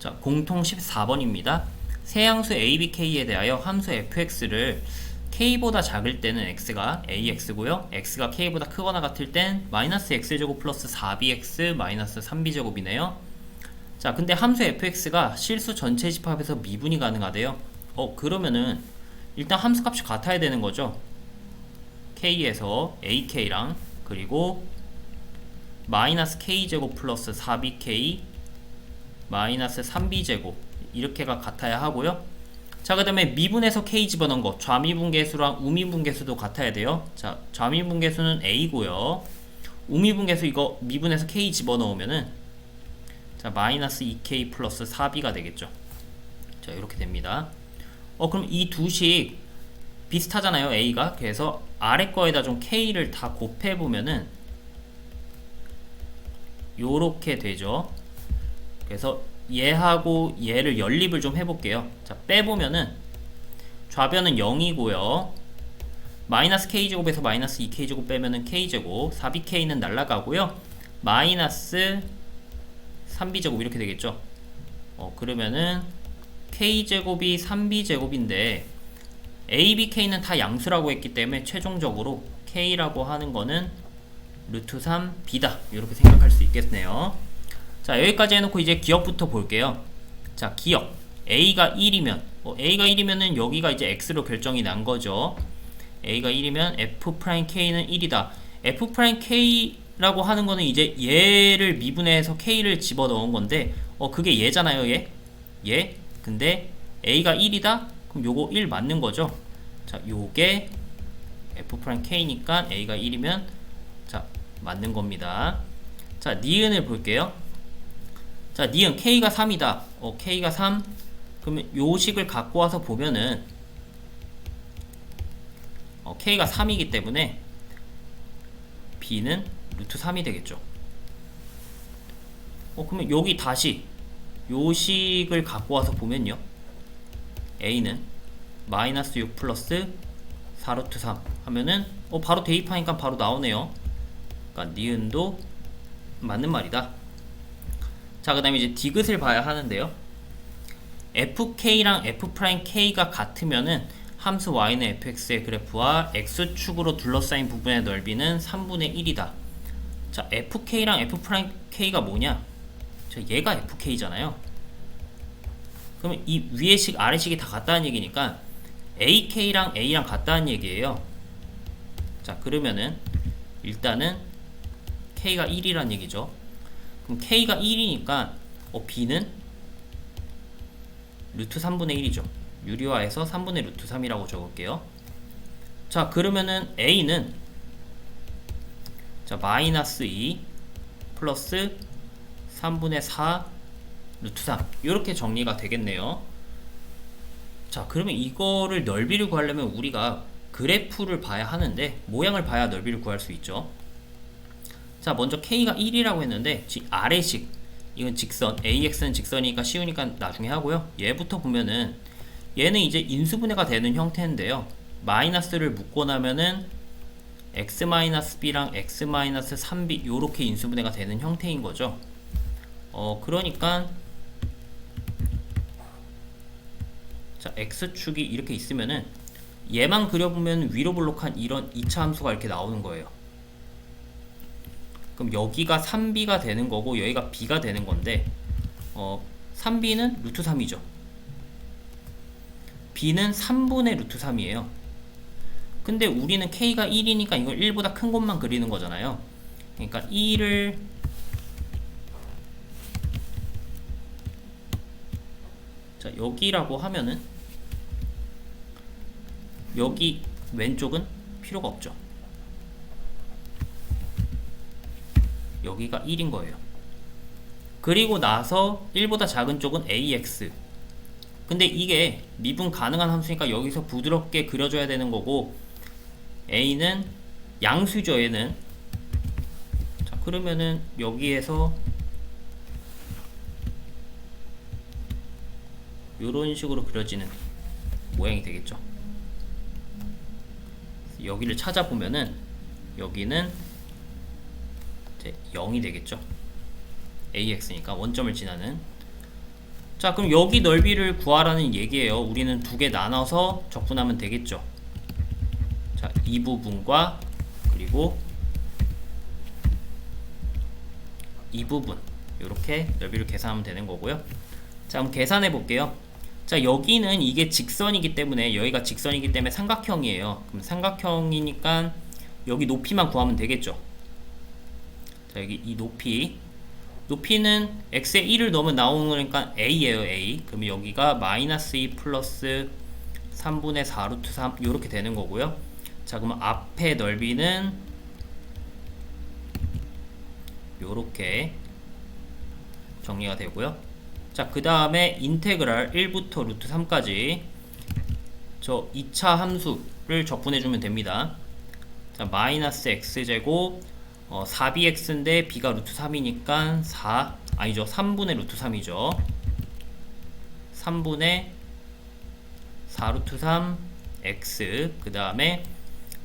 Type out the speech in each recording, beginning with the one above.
자, 공통 14번입니다. 세양수 ABK에 대하여 함수 fx를 k보다 작을 때는 x가 ax고요. x가 k보다 크거나 같을 땐 마이너스 x제곱 플러스 4bx 마이너스 3b제곱이네요. 자, 근데 함수 fx가 실수 전체 집합에서 미분이 가능하대요. 어, 그러면은 일단 함수 값이 같아야 되는 거죠. k에서 ak랑 그리고 마이너스 k제곱 플러스 4bk 마이너스 3b제곱 이렇게가 같아야 하고요. 자, 그 다음에 미분에서 k 집어넣은 거 좌미분계수랑 우미분계수도 같아야 돼요. 자, 좌미분계수는 a고요. 우미분계수 이거 미분에서 k 집어넣으면은 자, 마이너스 2k 플러스 4b가 되겠죠. 자, 이렇게 됩니다. 어, 그럼 이 두식 비슷하잖아요, a가. 그래서 아래 거에다 좀 k를 다 곱해보면은 요렇게 되죠. 그래서 얘하고 얘를 연립을 좀 해볼게요. 자, 빼보면은 좌변은 0이고요. 마이너스 k제곱에서 마이너스 2k제곱 빼면은 k제곱, 4bk는 날라가고요. 마이너스 3b제곱 이렇게 되겠죠. 어, 그러면은 k제곱이 3b제곱인데 abk는 다 양수라고 했기 때문에 최종적으로 k라고 하는 거는 루트 3b다. 이렇게 생각할 수 있겠네요. 자 여기까지 해놓고 이제 기억부터 볼게요. 자 기억. A가 1이면 어, a가 1이면은 여기가 이제 x로 결정이 난 거죠. A가 1이면 f'k는 1이다. F'k라고 하는 거는 이제 얘를 미분해서 k를 집어넣은 건데 어 그게 얘잖아요 얘. 얘. 근데 a가 1이다? 그럼 요거 1 맞는 거죠? 자 요게 f'k니까 a가 1이면 자 맞는 겁니다. 자 니은을 볼게요 자, 니은 k가 3이다. 어, k가 3. 그러면 요 식을 갖고 와서 보면은 어, k가 3이기 때문에 b는 루트 3이 되겠죠. 어, 그러면 여기 다시 요 식을 갖고 와서 보면요. a는 마이너스 6 플러스 4루트 3 하면은 어, 바로 대입하니까 바로 나오네요. 그러니까 니은도 맞는 말이다. 자, 그 다음에 이제 디귿을 봐야 하는데요. fk랑 f'k가 같으면은 함수 y는 fx의 그래프와 x축으로 둘러싸인 부분의 넓이는 3분의 1이다. 자, fk랑 f'k가 뭐냐? 자, 얘가 fk잖아요. 그러면 이 위의 식, 아래 식이 다 같다는 얘기니까 ak랑 a랑 같다는 얘기예요. 자, 그러면은 일단은 k가 1이란 얘기죠. 그럼 k가 1이니까 어, b는 루트 3분의 1이죠. 유리화해서 3분의 루트 3이라고 적을게요. 자 그러면은 a는 자 마이너스 2 플러스 3분의 4 루트 3 이렇게 정리가 되겠네요. 자 그러면 이거를 넓이를 구하려면 우리가 그래프를 봐야 하는데 모양을 봐야 넓이를 구할 수 있죠. 자 먼저 k가 1이라고 했는데 아래식. 이건 직선 ax는 직선이니까 쉬우니까 나중에 하고요. 얘부터 보면은 얘는 이제 인수분해가 되는 형태인데요. 마이너스를 묶고 나면은 x-b랑 x-3b 요렇게 인수분해가 되는 형태인 거죠. 어 그러니까 자 x축이 이렇게 있으면은 얘만 그려보면 위로 볼록한 이런 2차 함수가 이렇게 나오는 거예요 그럼 여기가 3b가 되는 거고 여기가 b가 되는 건데 어, 3b는 루트 3이죠. b는 3분의 루트 3이에요. 근데 우리는 k가 1이니까 이걸 1보다 큰 것만 그리는 거잖아요. 그러니까 1을 자 여기라고 하면은 여기 왼쪽은 필요가 없죠. 여기가 1인 거예요. 그리고 나서 1보다 작은 쪽은 ax. 근데 이게 미분 가능한 함수니까 여기서 부드럽게 그려줘야 되는 거고 a는 양수죠 얘는. 자 그러면은 여기에서 이런 식으로 그려지는 모양이 되겠죠. 여기를 찾아보면은 여기는 이제 0이 되겠죠. AX니까 원점을 지나는 자, 그럼 여기 넓이를 구하라는 얘기예요. 우리는 두 개 나눠서 적분하면 되겠죠. 자, 이 부분과 그리고 이 부분 이렇게 넓이를 계산하면 되는 거고요. 자, 그럼 계산해 볼게요. 자, 여기는 이게 직선이기 때문에 여기가 직선이기 때문에 삼각형이에요. 그럼 삼각형이니까 여기 높이만 구하면 되겠죠. 자, 여기 이 높이 높이는 x에 1을 넣으면 나오는 거니까 a예요, a. 그러면 여기가 마이너스 2 플러스 3분의 4 루트 3 이렇게 되는 거고요. 자, 그러면 앞에 넓이는 요렇게 정리가 되고요. 자, 그 다음에 인테그랄 1부터 루트 3까지 저 2차 함수를 적분해주면 됩니다. 자, 마이너스 x제곱 어, 4bx인데 b가 루트 3이니까 4 아니죠. 3분의 루트 3이죠. 3분의 4 루트 3 x 그 다음에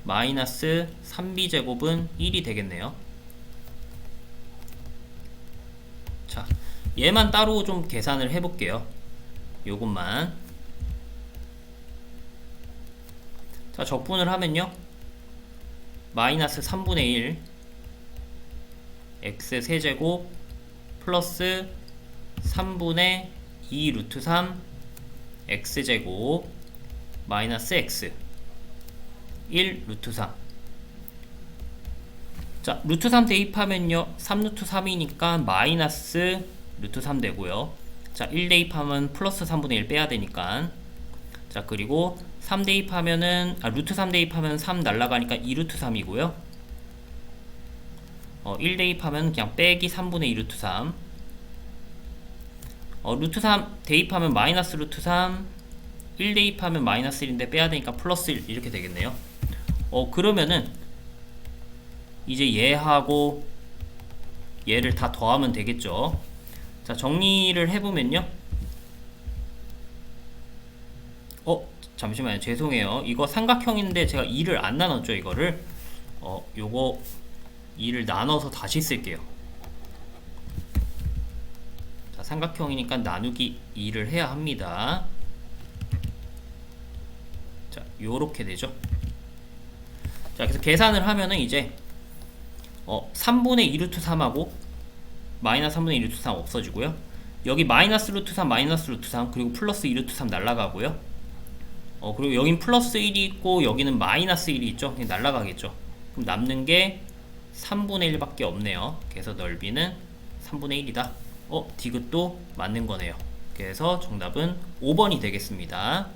마이너스 3b제곱은 1이 되겠네요. 자 얘만 따로 좀 계산을 해 볼게요. 요것만. 자 적분을 하면요. 마이너스 3분의 1 x 세제곱 플러스 3분의 2 루트 3 x제곱 마이너스 x 1 루트 3 자, 루트 3 대입하면요. 3 루트 3이니까 마이너스 루트 3 되고요. 자, 1 대입하면 플러스 3분의 1 빼야 되니까. 자, 그리고 3 대입하면은 아, 루트 3 대입하면 3 날라가니까 2 루트 3이고요 어, 1 대입하면 그냥 빼기 3분의 2 루트 3 어, 루트 3 대입하면 마이너스 루트 3 1 대입하면 마이너스 1인데 빼야 되니까 플러스 1 이렇게 되겠네요. 어 그러면은 이제 얘하고 얘를 다 더하면 되겠죠. 자 정리를 해보면요. 어 잠시만요. 죄송해요. 이거 삼각형인데 제가 2를 안 나눴죠 이거를. 어 요거 2를 나눠서 다시 쓸게요. 자, 삼각형이니까 나누기 2를 해야 합니다. 자, 요렇게 되죠. 자, 그래서 계산을 하면은 이제 어, 3분의 2 루트 3하고 마이너스 3분의 2 루트 3 없어지고요. 여기 마이너스 루트 3, 마이너스 루트 3, 그리고 플러스 2 루트 3 날라가고요. 어, 그리고 여긴 플러스 1이 있고 여기는 마이너스 1이 있죠. 날라가겠죠. 그럼 남는 게 3분의 1밖에 없네요. 그래서 넓이는 3분의 1이다. 어, 디귿도 맞는 거네요. 그래서 정답은 5번이 되겠습니다.